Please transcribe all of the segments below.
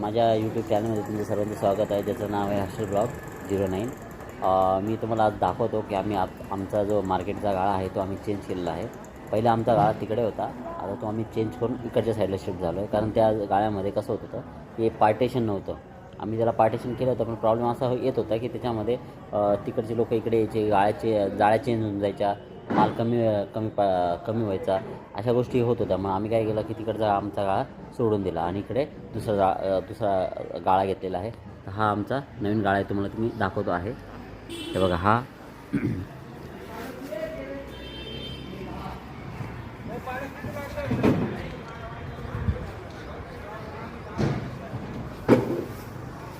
माझ्या यूट्यूब चॅनलमध्ये तुमचं सर्वांचं स्वागत आहे. ज्याचं नाव आहे हर्षल ब्लॉग झिरो नाईन. मी तुम्हाला आज दाखवतो की आम्ही आप आमचा जो मार्केटचा गाळा आहे तो आम्ही चेंज केलेला आहे. पहिला आमचा गाळा तिकडे होता. आता तो आम्ही चेंज करून इकडच्या साईडला शिफ्ट झालो आहे कारण त्या गाळ्यामध्ये कसं होत होतं की पार्टेशन नव्हतं. आम्ही ज्याला पार्टेशन केलं होतं पण प्रॉब्लेम असा येत होता की त्याच्यामध्ये तिकडचे लोक इकडे यायचे गाळ्याचे जाळ्या चेंज होऊन जायच्या. माल कमी कमी पा कमी व्हायचा. अशा गोष्टी होत होत्या. मग आम्ही काय केलं की तिकडचा आमचा गाळा सोडून दिला आणि इकडे दुसरा गा दुसरा गाळा घेतलेला आहे. तर हा आमचा नवीन गाळा आहे तुम्हाला तुम्ही दाखवतो आहे. हे बघा हा.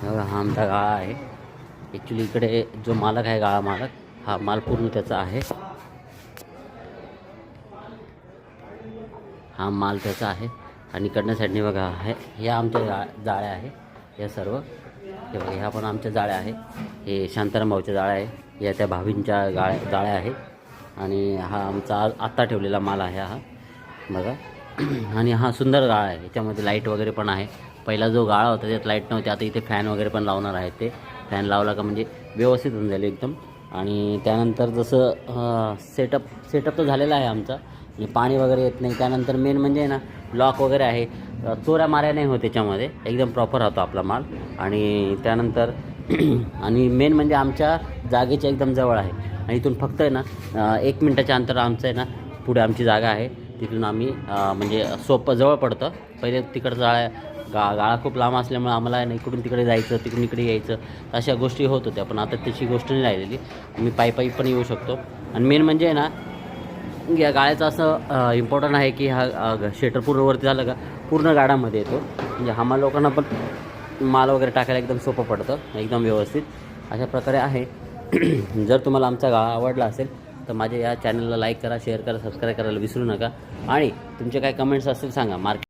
बघा, हा आमचा गाळा आहे. ॲक्च्युली इकडे जो मालक आहे गाळा मालक हा माल पूर्ण त्याचा आहे. हा माल त्याचा आहे. आणि इकडनं साईडने बघा आहे ह्या आमच्या जा जाळ्या आहे. या सर्व. हे बघा ह्या पण आमच्या जाळ्या आहे. हे शांताराम भाऊच्या जाळ्या आहे. या त्या भावींच्या गाळ्या जाळ्या आहे. आणि हा आमचा आत्ता ठेवलेला माल आहे हा. बघा. आणि हा सुंदर गाळा आहे. याच्यामध्ये लाइट वगैरे पण आहे. पहिला जो गाळा होता त्यात लाइट नव्हती. आता इथे फॅन वगैरे पण लावणार आहेत ते. फॅन लावला का म्हणजे व्यवस्थित होऊन जाईल एकदम. आणि त्यानंतर जसं सेटअप सेटअप तर झालेला आहे आमचा. म्हणजे पाणी वगैरे येत नाही. त्यानंतर मेन म्हणजे ना लॉक वगैरे आहे. चोऱ्या माऱ्या नाही होत त्याच्यामध्ये. एकदम प्रॉपर राहतो आपला माल. आणि त्यानंतर आणि मेन म्हणजे आमच्या जागेच्या एकदम जवळ आहे. आणि इथून फक्त आहे ना एक मिनटाच्या अंतर आमचं आहे ना पुढे आमची जागा आहे. तिथून आम्ही म्हणजे सोपं जवळ पडतं. पहिले तिकडं जाळ्या गा गाळा खूप लांब असल्यामुळे आम्हाला ना इकडून तिकडे जायचं तिकडून इकडे यायचं. अशा गोष्टी होत होत्या पण आता त्याची गोष्ट नाही राहिलेली. आम्ही पायी पायी पण येऊ शकतो. आणि मेन म्हणजे आहे ना या गाळ्याचं असं इम्पॉर्टंट आहे की हा शेटर पूर्णवरती झालं का पूर्ण गाड्यामध्ये येतो. म्हणजे हमाल लोकांना पण माल वगैरे टाकायला एकदम सोपं पडतं एकदम व्यवस्थित. अशा प्रकारे आहे. जर तुम्हाला आमचा गाळा आवडला असेल तर माझ्या या चॅनलला लाईक करा शेअर करा सबस्क्राईब करायला विसरू नका. आणि तुमचे काय कमेंट्स असतील सांगा. मार्केट